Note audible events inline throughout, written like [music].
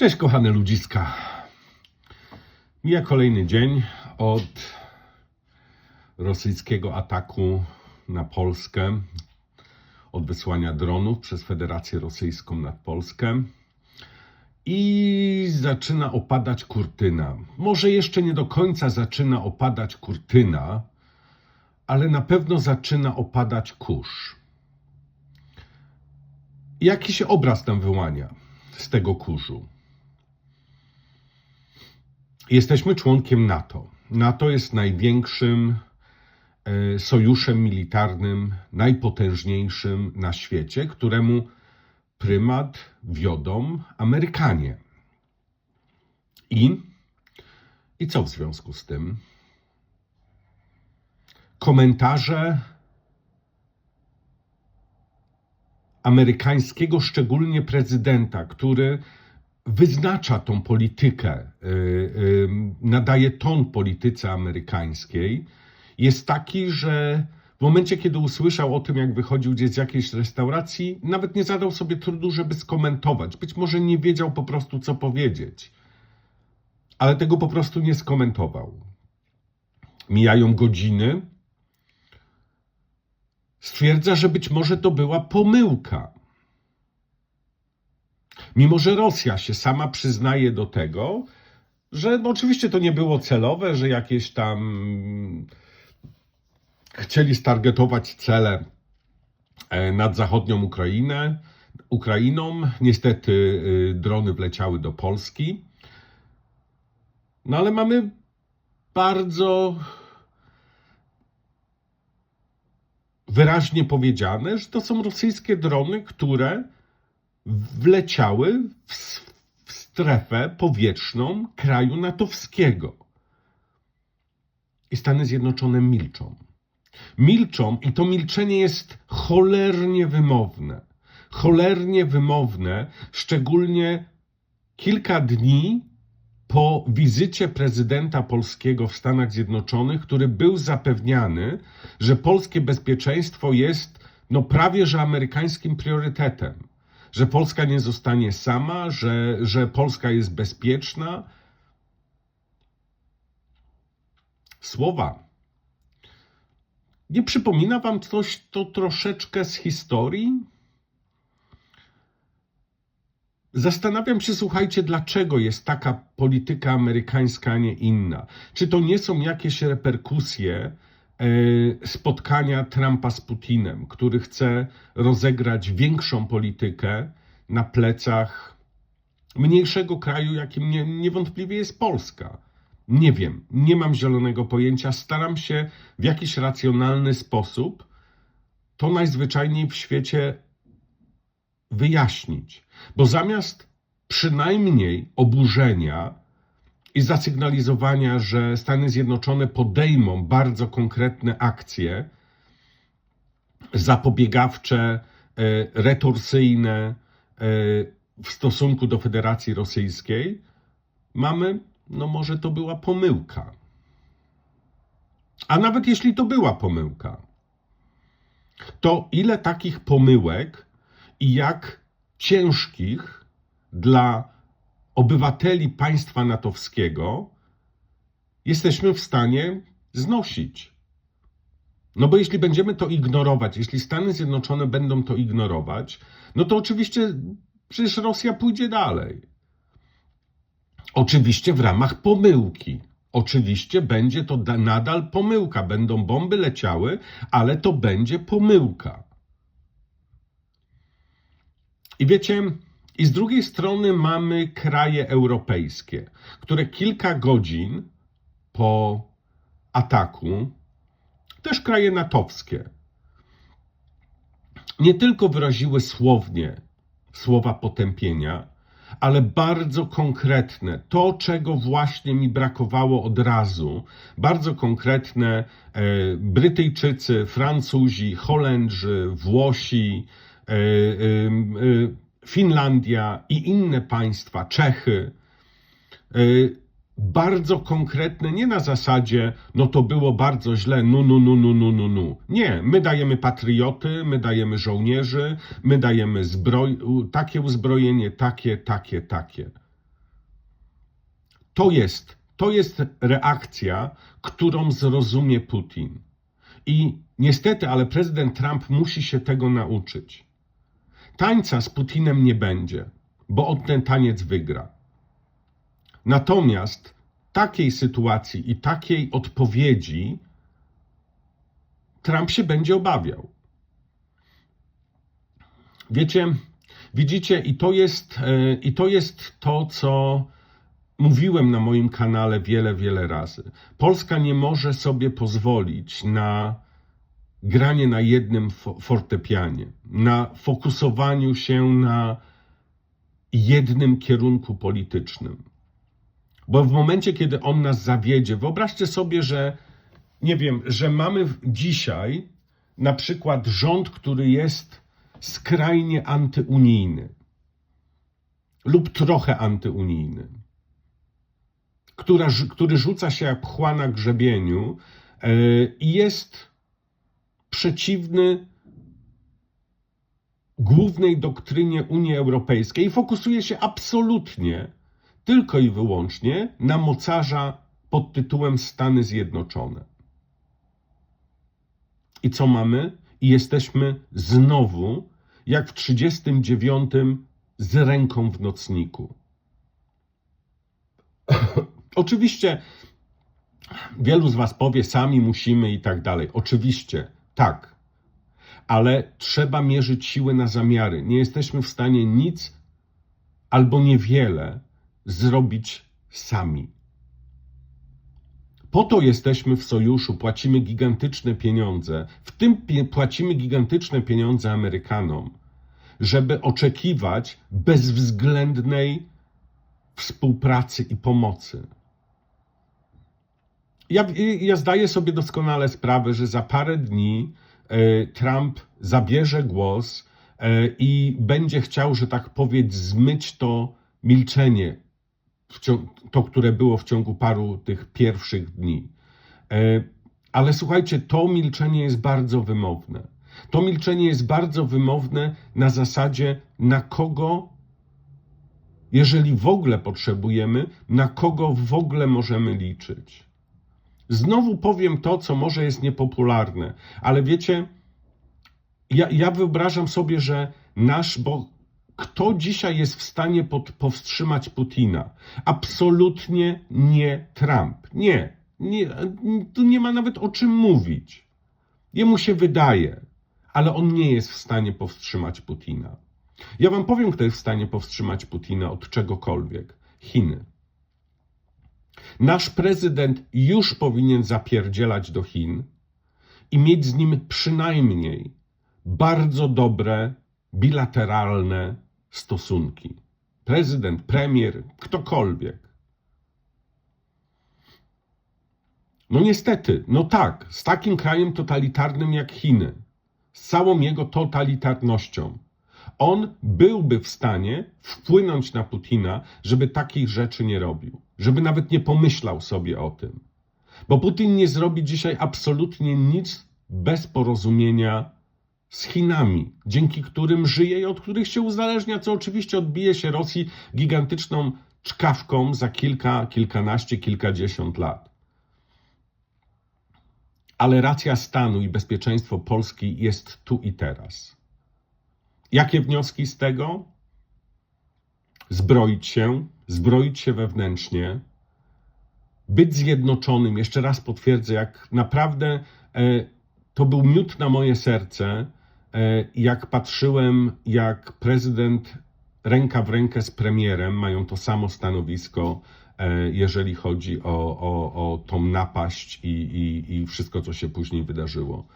Cześć kochane ludziska. Mija kolejny dzień od rosyjskiego ataku na Polskę, od wysłania dronów przez Federację Rosyjską nad Polskę. I zaczyna opadać kurtyna. Może jeszcze nie do końca zaczyna opadać kurtyna, ale na pewno zaczyna opadać kurz. Jaki się obraz tam wyłania z tego kurzu? Jesteśmy członkiem NATO. NATO jest największym e, sojuszem militarnym, najpotężniejszym na świecie, któremu prymat wiodą Amerykanie. I, I co w związku z tym? Komentarze amerykańskiego, szczególnie prezydenta, który wyznacza tą politykę, y, nadaje ton polityce amerykańskiej, jest taki, że w momencie, kiedy usłyszał o tym, jak wychodził gdzieś z jakiejś restauracji, nawet nie zadał sobie trudu, żeby skomentować. Być może nie wiedział po prostu, co powiedzieć, ale tego po prostu nie skomentował. Mijają godziny. Stwierdza, że być może to była pomyłka. Mimo, że Rosja się sama przyznaje do tego, że no oczywiście to nie było celowe, że jakieś tam chcieli stargetować cele e, nad zachodnią Ukrainę, Ukrainą. Niestety y, drony wleciały do Polski. No ale mamy bardzo wyraźnie powiedziane, że to są rosyjskie drony, które wleciały w, w strefę powietrzną kraju natowskiego. I Stany Zjednoczone milczą. Milczą i to milczenie jest cholernie wymowne. Cholernie wymowne, szczególnie kilka dni po wizycie prezydenta polskiego w Stanach Zjednoczonych, który był zapewniany, że polskie bezpieczeństwo jest no prawie że amerykańskim priorytetem, że Polska nie zostanie sama, że, że Polska jest bezpieczna. Słowa. Nie przypomina wam coś to troszeczkę z historii? Zastanawiam się, słuchajcie, dlaczego jest taka polityka amerykańska, a nie inna. Czy to nie są jakieś reperkusje spotkania Trumpa z Putinem, który chce rozegrać większą politykę na plecach mniejszego kraju, jakim nie, niewątpliwie jest Polska? Nie wiem, nie mam zielonego pojęcia. Staram się w jakiś racjonalny sposób to najzwyczajniej w świecie wyjaśnić. Bo zamiast przynajmniej oburzenia i zasygnalizowania, że Stany Zjednoczone podejmą bardzo konkretne akcje zapobiegawcze, e, retorsyjne e, w stosunku do Federacji Rosyjskiej, mamy, no może to była pomyłka. A nawet jeśli to była pomyłka, to ile takich pomyłek i jak ciężkich dla obywateli państwa natowskiego jesteśmy w stanie znosić. No bo jeśli będziemy to ignorować, jeśli Stany Zjednoczone będą to ignorować, no to oczywiście przecież Rosja pójdzie dalej. Oczywiście w ramach pomyłki. Oczywiście będzie to da- nadal pomyłka. Będą bomby leciały, ale to będzie pomyłka. I wiecie, i z drugiej strony mamy kraje europejskie, które kilka godzin po ataku, też kraje natowskie, nie tylko wyraziły słownie słowa potępienia, ale bardzo konkretne, to czego właśnie mi brakowało od razu, bardzo konkretne e, Brytyjczycy, Francuzi, Holendrzy, Włosi, e, e, e, Finlandia i inne państwa, Czechy, e, bardzo konkretne, nie na zasadzie, no to było bardzo źle, nu, nu, nu, nu, nu, nu, nu. Nie, my dajemy patrioty, my dajemy żołnierzy, my dajemy zbroj, takie uzbrojenie, takie, takie, takie. To jest, to jest reakcja, którą zrozumie Putin. I niestety, ale prezydent Trump musi się tego nauczyć. Tańca z Putinem nie będzie, bo on ten taniec wygra. Natomiast takiej sytuacji i takiej odpowiedzi Trump się będzie obawiał. Wiecie, widzicie, i to jest, e, i to, jest to, co mówiłem na moim kanale wiele, wiele razy. Polska nie może sobie pozwolić na granie na jednym fo- fortepianie, na fokusowaniu się na jednym kierunku politycznym. Bo w momencie, kiedy on nas zawiedzie, wyobraźcie sobie, że nie wiem, że mamy dzisiaj na przykład rząd, który jest skrajnie antyunijny lub trochę antyunijny, która, który rzuca się jak pchła na grzebieniu e, i jest przeciwny głównej doktrynie Unii Europejskiej i fokusuje się absolutnie tylko i wyłącznie na mocarza pod tytułem Stany Zjednoczone. I co mamy? I jesteśmy znowu, jak w 39, z ręką w nocniku. [laughs] Oczywiście wielu z Was powie, sami musimy i tak dalej. Oczywiście, tak. Ale trzeba mierzyć siły na zamiary. Nie jesteśmy w stanie nic albo niewiele zrobić sami. Po to jesteśmy w sojuszu, płacimy gigantyczne pieniądze, w tym płacimy gigantyczne pieniądze Amerykanom, żeby oczekiwać bezwzględnej współpracy i pomocy. Ja, ja zdaję sobie doskonale sprawę, że za parę dni e, Trump zabierze głos e, i będzie chciał, że tak powiedzieć, zmyć to milczenie, to, które było w ciągu paru tych pierwszych dni. E, Ale słuchajcie, to milczenie jest bardzo wymowne. To milczenie jest bardzo wymowne na zasadzie, na kogo, jeżeli w ogóle potrzebujemy, na kogo w ogóle możemy liczyć. Znowu powiem to, co może jest niepopularne, ale wiecie, ja, ja wyobrażam sobie, że nasz, bo kto dzisiaj jest w stanie pod, powstrzymać Putina? Absolutnie nie Trump. Nie, nie, tu nie ma nawet o czym mówić. Jemu się wydaje, ale on nie jest w stanie powstrzymać Putina. Ja wam powiem, kto jest w stanie powstrzymać Putina od czegokolwiek. Chiny. Nasz prezydent już powinien zapierdzielać do Chin i mieć z nim przynajmniej bardzo dobre, bilateralne stosunki. Prezydent, premier, ktokolwiek. No niestety, no tak, z takim krajem totalitarnym jak Chiny, z całą jego totalitarnością, on byłby w stanie wpłynąć na Putina, żeby takich rzeczy nie robił, żeby nawet nie pomyślał sobie o tym. Bo Putin nie zrobi dzisiaj absolutnie nic bez porozumienia z Chinami, dzięki którym żyje i od których się uzależnia, co oczywiście odbije się Rosji gigantyczną czkawką za kilka, kilkanaście, kilkadziesiąt lat. Ale racja stanu i bezpieczeństwo Polski jest tu i teraz. Jakie wnioski z tego? Zbroić się, zbroić się wewnętrznie, być zjednoczonym. Jeszcze raz potwierdzę, jak naprawdę e, to był miód na moje serce, e, jak patrzyłem, jak prezydent ręka w rękę z premierem mają to samo stanowisko, e, jeżeli chodzi o, o, o tą napaść i, i, i wszystko, co się później wydarzyło.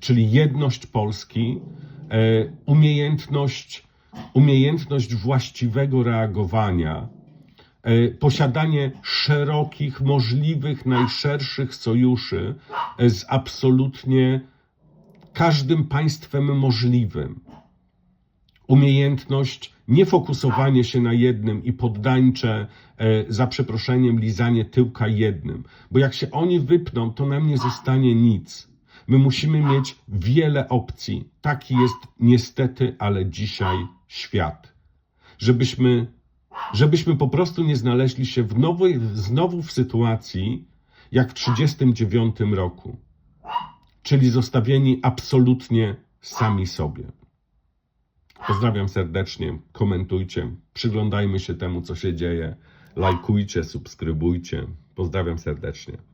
Czyli jedność Polski, umiejętność, umiejętność właściwego reagowania, e, posiadanie szerokich, możliwych, najszerszych sojuszy e, z absolutnie każdym państwem możliwym. Umiejętność nie fokusowanie się na jednym i poddańcze, e, za przeproszeniem, lizanie tyłka jednym, bo jak się oni wypną, to nam nie zostanie nic. My musimy mieć wiele opcji. Taki jest niestety, ale dzisiaj świat. Żebyśmy żebyśmy po prostu nie znaleźli się w nowej, znowu w sytuacji jak w 1939 roku, czyli zostawieni absolutnie sami sobie. Pozdrawiam serdecznie, komentujcie, przyglądajmy się temu, co się dzieje, lajkujcie, subskrybujcie. Pozdrawiam serdecznie.